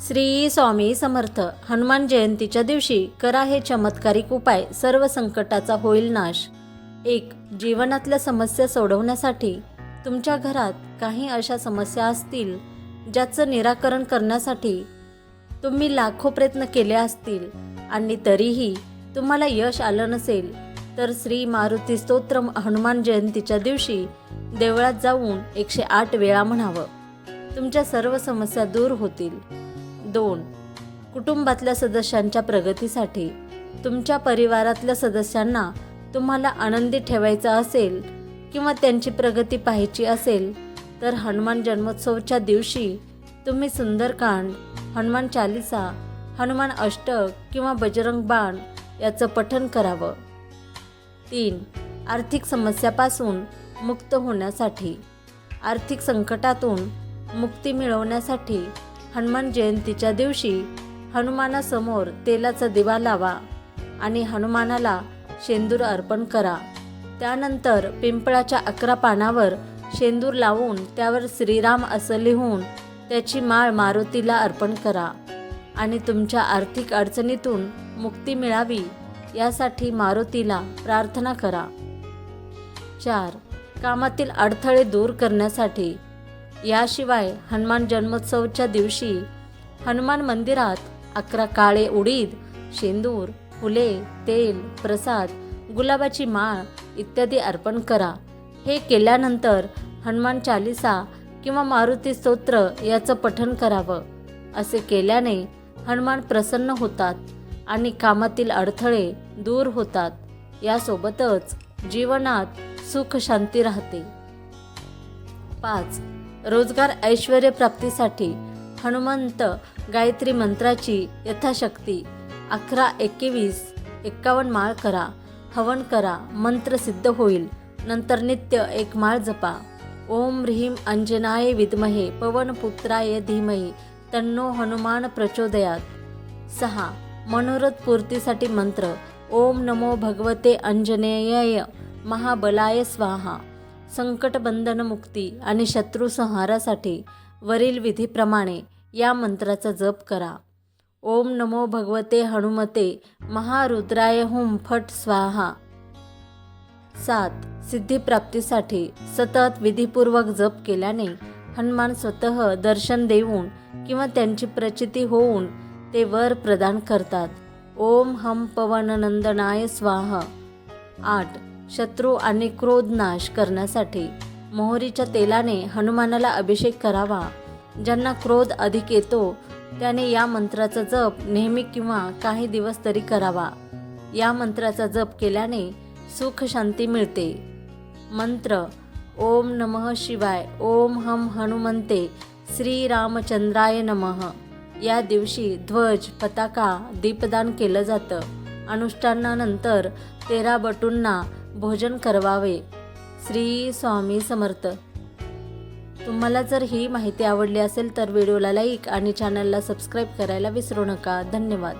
श्री स्वामी समर्थ हनुमान जयंतीच्या दिवशी करा हे चमत्कारिक उपाय सर्व संकटाचा होईल नाश. एक जीवनातल्या समस्या सोडवण्यासाठी तुमच्या घरात काही अशा समस्या असतील ज्याचं निराकरण करण्यासाठी तुम्ही लाखो प्रयत्न केले असतील आणि तरीही तुम्हाला यश आलं नसेल तर श्री मारुती स्तोत्र हनुमान जयंतीच्या दिवशी देवळात जाऊन एकशे आठ वेळा म्हणावं. तुमच्या सर्व समस्या दूर होतील. दोन. कुटुंबातल्या सदस्यांच्या प्रगतीसाठी तुमच्या परिवारातल्या सदस्यांना तुम्हाला आनंदी ठेवायचं असेल किंवा त्यांची प्रगती पाहायची असेल तर हनुमान जन्मोत्सवच्या दिवशी तुम्ही सुंदरकांड हनुमान चालिसा हनुमान अष्टक किंवा बजरंग बाण याचं पठण करावं. तीन. आर्थिक समस्यापासून मुक्त होण्यासाठी. आर्थिक संकटातून मुक्ती मिळवण्यासाठी हनुमान जयंतीच्या दिवशी हनुमानासमोर तेलाचा दिवा लावा आणि हनुमानाला शेंदूर अर्पण करा. त्यानंतर पिंपळाच्या अकरा पानावर शेंदूर लावून त्यावर श्रीराम असं लिहून त्याची माळ मारुतीला अर्पण करा आणि तुमच्या आर्थिक अडचणीतून मुक्ती मिळावी यासाठी मारुतीला प्रार्थना करा. चार. कामातील अडथळे दूर करण्यासाठी याशिवाय हनुमान जन्मोत्सवच्या दिवशी हनुमान मंदिरात अकरा काळे उडीद शेंदूर फुले तेल प्रसाद गुलाबाची माळ इत्यादी अर्पण करा. हे केल्यानंतर हनुमान चालिसा किंवा मारुती स्तोत्र याचं पठण करावं. असे केल्याने हनुमान प्रसन्न होतात आणि कामातील अडथळे दूर होतात. यासोबतच जीवनात सुख शांती राहते. पाच रोजगार ऐश्वर प्राप्तीसाठी हनुमंत गायत्री मंत्राची यथाशक्ती. अकरा एकवीस एक्कावन्न माळ करा. हवन करा. मंत्र सिद्ध होईल. नंतर नित्य एक माळ जपा. ओम ह्रीम अंजनाय विद्महे. पवनपुत्राय धीमहे. तन्नो हनुमान प्रचोदयात. सहा मनोरथ पूर्तीसाठी मंत्र. ओम नमो भगवते अंजनेय. महाबलाय स्वाहा. संकटबंधन मुक्ती आणि शत्रू संहारासाठी वरील विधीप्रमाणे या मंत्राचा जप करा. ओम नमो भगवते हनुमते महारुद्राय हुम फट स्वाहा. सात. सिद्धिप्राप्तीसाठी सतत विधीपूर्वक जप केल्याने हनुमान स्वतः दर्शन देऊन किंवा त्यांची प्रचिती होऊन ते वर प्रदान करतात. ओम हम पवन नंदनाय स्वाहा. आठ. शत्रू आणि क्रोध नाश करण्यासाठी मोहरीच्या तेलाने हनुमानाला अभिषेक करावा. ज्यांना क्रोध अधिक येतो त्याने या मंत्राचा जप नेहमी किंवा काही दिवस तरी करावा. या मंत्राचा जप केल्याने सुख शांती मिळते. मंत्र ओम नमः शिवाय ओम हम हनुमंते श्रीरामचंद्राय नमः. या दिवशी ध्वज पताका दीपदान केलं जातं. अनुष्ठानानंतर तेरा बटूंना भोजन करवावे. श्री स्वामी समर्थ. तुम्हाला जर ही माहिती आवडली असेल तर व्हिडिओला लाईक आणि चॅनलला सबस्क्राईब करायला विसरू नका. धन्यवाद.